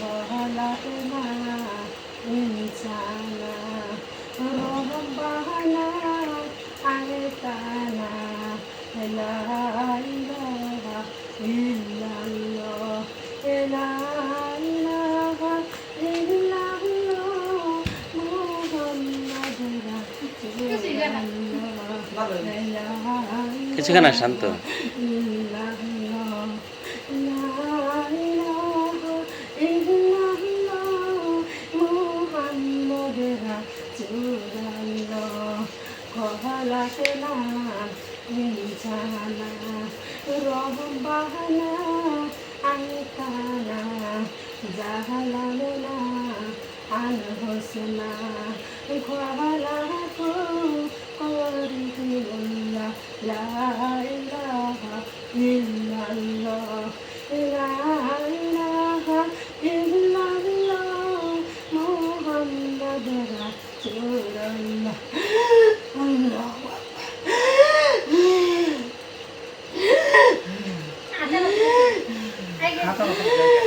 خلقنا إنسانا ربنا أعطانا لا إله إلا الله لا إله إلا الله محمد رسول الله কিছুক্ষণ আর শান্ত। জাহালানা আল হোসনা খোয়ালাকু ইলাহা ইল্লাল্লাহ লা ইলাহা ইল্লাল্লাহ মুহাম্মাদ রাসূলুল্লাহ আল্লাহু لا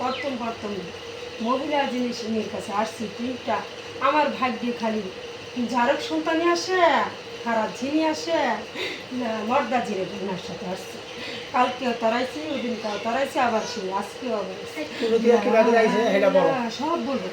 করতাম করতাম মহিলা জিনিস নিয়ে কাছে আসছি টিপটা আমার ভাগ্যে খালি যারক সন্তানে আসে খারাপ জিনিস আসে মর্দা জিরে বোনার সাথে আসছে কালকেও তরাইছি ওদিন কাল তারাইছি আবার সেই আজকেও আবার বলো। সব বলব।